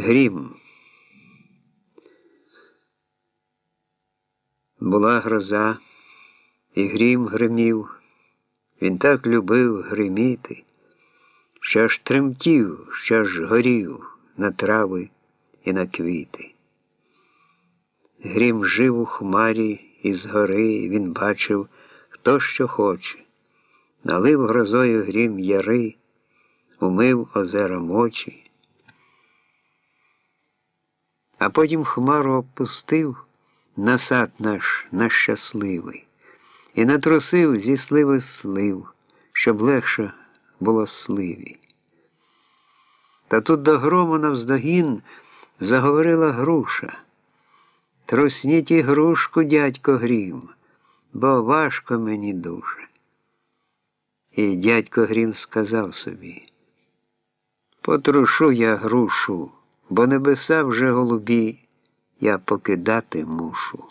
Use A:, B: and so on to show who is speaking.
A: Грім. Була гроза, і грім гримів. Він так любив гриміти, що аж тремтів, що аж горів на трави і на квіти. Грім жив у хмарі, і згори він бачив, хто що хоче, налив грозою грім яри, умив озера мочі. А потім хмару опустив на сад наш нещасливий і натрусив зі сливи слив, щоб легше було сливі. Та тут до грому навздогін заговорила груша. Трусніть і грушку, дядько Грім, бо важко мені дуже. І дядько Грім сказав собі, потрушу я грушу бо небеса вже голубі я покидати мушу.